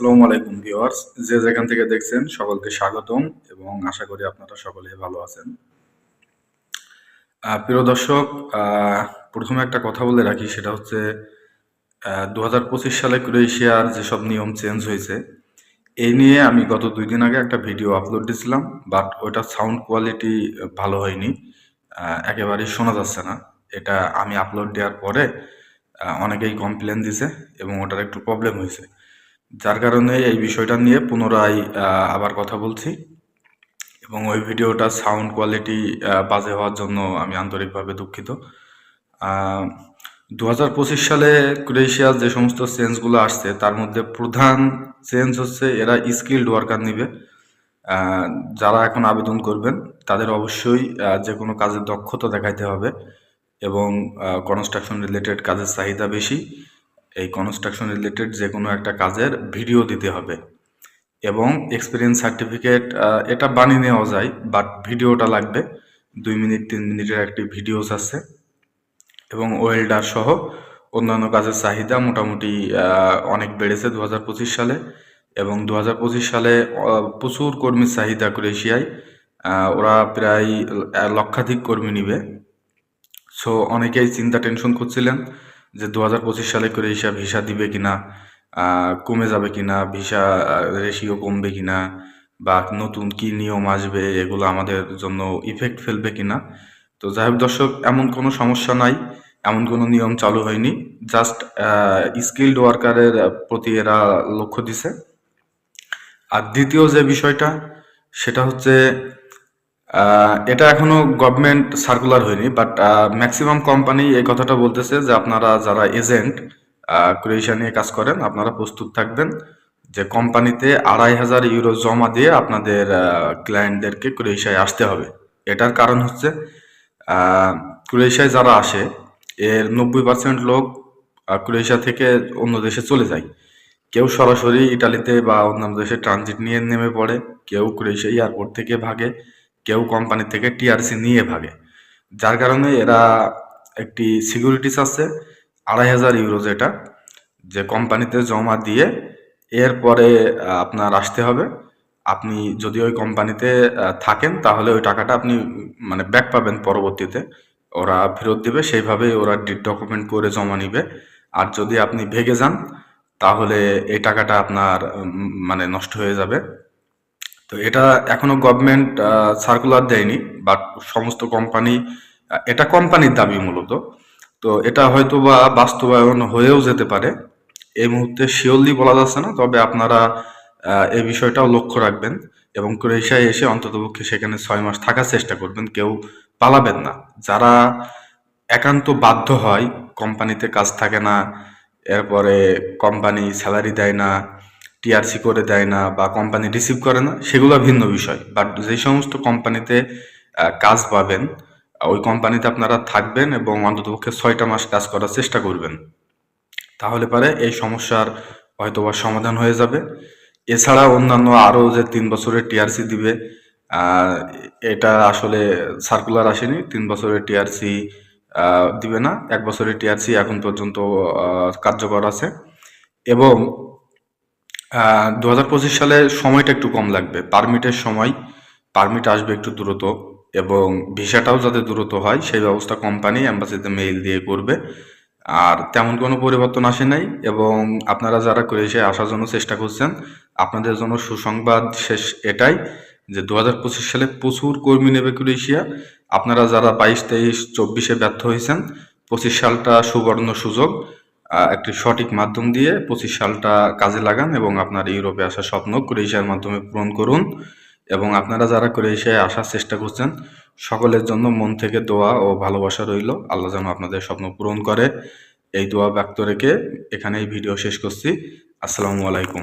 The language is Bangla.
আসসালামু আলাইকুম ভিউয়ার্স, যে যেখান থেকে দেখছেন সকলকে স্বাগতম এবং আশা করি আপনারা সকলেই ভালো আছেন। প্রিয় দর্শক প্রথমে একটা কথা বলে রাখি, সেটা হচ্ছে দু হাজার পঁচিশ সালে ক্রোয়েশিয়ার যেসব নিয়ম চেঞ্জ হয়েছে, এই নিয়ে আমি গত দুই দিন আগে একটা ভিডিও আপলোড দিয়েছিলাম, বাট ওইটার সাউন্ড কোয়ালিটি ভালো হয়নি একেবারেই শোনা যাচ্ছে না। এটা আমি আপলোড দেওয়ার পরে অনেকেই কমপ্লেন দিছে এবং ওটার একটু প্রবলেম হয়েছে। যার কারণে এই বিষয়টা নিয়ে পুনরায় আবার কথা বলছি। এবং ওই ভিডিওটা সাউন্ড কোয়ালিটি বাজে হওয়ার জন্য আমি আন্তরিকভাবে দুঃখিত। দু হাজার পঁচিশ সালে ক্রোয়েশিয়ার যে সমস্ত চেঞ্জগুলো আসছে, তার মধ্যে প্রধান চেঞ্জ হচ্ছে এরা স্কিল্ড ওয়ার্কার নিবে। যারা এখন আবেদন করবেন, তাদের অবশ্যই যে কোনো কাজের দক্ষতা দেখাইতে হবে এবং কনস্ট্রাকশন রিলেটেড কাজের চাহিদা বেশি। এই কনস্ট্রাকশন রিলেটেড যে কোনো একটা কাজের ভিডিও দিতে হবে। এবং এক্সপিরিয়েন্স সার্টিফিকেট এটা বানিয়ে নেওয়া যায় বাট ভিডিওটা লাগবে। দুই মিনিট, তিন মিনিটের একটি ভিডিওস আছে। এবং ওয়েল্ডার সহ অন্যান্য কাজের চাহিদা মোটামুটি অনেক বেড়েছে দু হাজার পঁচিশ সালে। এবং দু হাজার পঁচিশ সালে প্রচুর কর্মীর চাহিদা ক্রোয়েশিয়ায় ওরা প্রায় লক্ষাধিক কর্মী নিবে। সো অনেকেই চিন্তা টেনশন করছিলেন। যে দু হাজার পঁচিশ সালে ক্রোয়েশিয়া ভিসা দিবে কিনা কমে যাবে কিনা, ভিসা রেশিও কমবে কিনা, বা নতুন কি নিয়ম আসবে, এগুলো আমাদের জন্য ইফেক্ট ফেলবে কিনা। তো যাই হোক দর্শক, এমন কোনো সমস্যা নাই, এমন কোনো নিয়ম চালু হয়নি। জাস্ট স্কিল্ড ওয়ার্কারের প্রতি এরা লক্ষ্য দিছে। আর দ্বিতীয় যে বিষয়টা, সেটা হচ্ছে এটা এখনও গভর্নমেন্ট সার্কুলার হয়নি বাট ম্যাক্সিমাম কোম্পানি এই কথাটা বলতেছে যে আপনারা যারা এজেন্ট ক্রোয়েশিয়া নিয়ে কাজ করেন, আপনারা প্রস্তুত থাকবেন যে কোম্পানিতে আড়াই হাজার ইউরো জমা দিয়ে আপনাদের ক্লায়েন্টদেরকে ক্রোয়েশিয়ায় আসতে হবে। এটার কারণ হচ্ছে ক্রোয়েশিয়ায় যারা আসে, এর নব্বই পার্সেন্ট লোক ক্রোয়েশিয়া থেকে অন্য দেশে চলে যায়। কেউ সরাসরি ইটালিতে বা অন্যান্য দেশে ট্রানজিট নিয়ে নেমে পড়ে, কেউ ক্রোয়েশিয়া এয়ারপোর্ট থেকে ভাগে। কেউ কোম্পানি থেকে টিআরসি নিয়ে ভাগে। যার কারণে এরা একটি সিকিউরিটিস আছে, আড়াই হাজার ইউরো যেটা, যে কোম্পানিতে জমা দিয়ে এরপরে আপনার আসতে হবে। আপনি যদি ওই কোম্পানিতে থাকেন, তাহলে ওই টাকাটা আপনি মানে ব্যাক পাবেন পরবর্তীতে। ওরা ফেরত দিবে সেইভাবে ওরা ডকুমেন্ট করে জমা নিবে। আর যদি আপনি ভেগে যান, তাহলে এই টাকাটা আপনার মানে নষ্ট হয়ে যাবে। তো এটা এখনও গভর্নমেন্ট সার্কুলার দেয়নি বাট সমস্ত কোম্পানি এটা কোম্পানির দাবি মূলত। তো এটা হয়তো বা বাস্তবায়ন হয়েও যেতে পারে। এই মুহূর্তে শিওরলি বলা যাচ্ছে না, তবে আপনারা এই বিষয়টাও লক্ষ্য রাখবেন এবং ক্রোয়েশিয়ায় এসে অন্ততপক্ষে সেখানে ছয় মাস থাকার চেষ্টা করবেন, কেউ পালাবেন না। যারা একান্ত বাধ্য হয় কোম্পানিতে কাজ থাকে না, এরপরে কোম্পানি স্যালারি দেয় না টিআরসি করে দেয় না বা কোম্পানি রিসিভ করে না, সেগুলো ভিন্ন বিষয়। বাট যে সমস্ত কোম্পানিতে কাজ পাবেন, ওই কোম্পানিতে আপনারা থাকবেন এবং অন্ততপক্ষে ছয়টা মাস কাজ করার চেষ্টা করবেন। তাহলে পারে এই সমস্যার হয়তোবা সমাধান হয়ে যাবে। এছাড়া অন্যান্য আরও যে তিন বছরের টিআরসি দিবে এটা আসলে সার্কুলার আসেনি। তিন বছরের টিআরসি দিবে না। এক বছরের টিআরসি এখন পর্যন্ত কার্যকর আছে। এবং দু হাজার পঁচিশ সালে সময়টা একটু কম লাগবে। পারমিটের সময়, পারমিট আসবে একটু দ্রুত এবং ভিসাটাও যাতে দ্রুত হয়, সেই ব্যবস্থা কোম্পানি অ্যাম্বাসিতে মেইল দিয়ে করবে। আর তেমন কোনো পরিবর্তন আসে নাই এবং আপনারা যারা ক্রোয়েশিয়ায় আসার জন্য চেষ্টা করছেন, আপনাদের জন্য সুসংবাদ শেষ এটাই যে দু হাজার পঁচিশ সালে প্রচুর কর্মী নেবে ক্রোয়েশিয়া আপনারা যারা বাইশ, তেইশ, চব্বিশে ব্যর্থ হয়েছেন, পঁচিশ সালটা সুবর্ণ সুযোগ। একটি সঠিক মাধ্যম দিয়ে পঁচিশ সালটা কাজে লাগান এবং আপনার ইউরোপে আসার স্বপ্ন ক্রোয়েশিয়ার মাধ্যমে পূরণ করুন। এবং আপনারা যারা ক্রোয়েশিয়ায় আসার চেষ্টা করছেন, সকলের জন্য মন থেকে দোয়া ও ভালোবাসা রইল। আল্লাহ যেন আপনাদের স্বপ্ন পূরণ করে। এই দোয়া ব্যক্ত রেখে এখানেই ভিডিও শেষ করছি। আসসালামু আলাইকুম।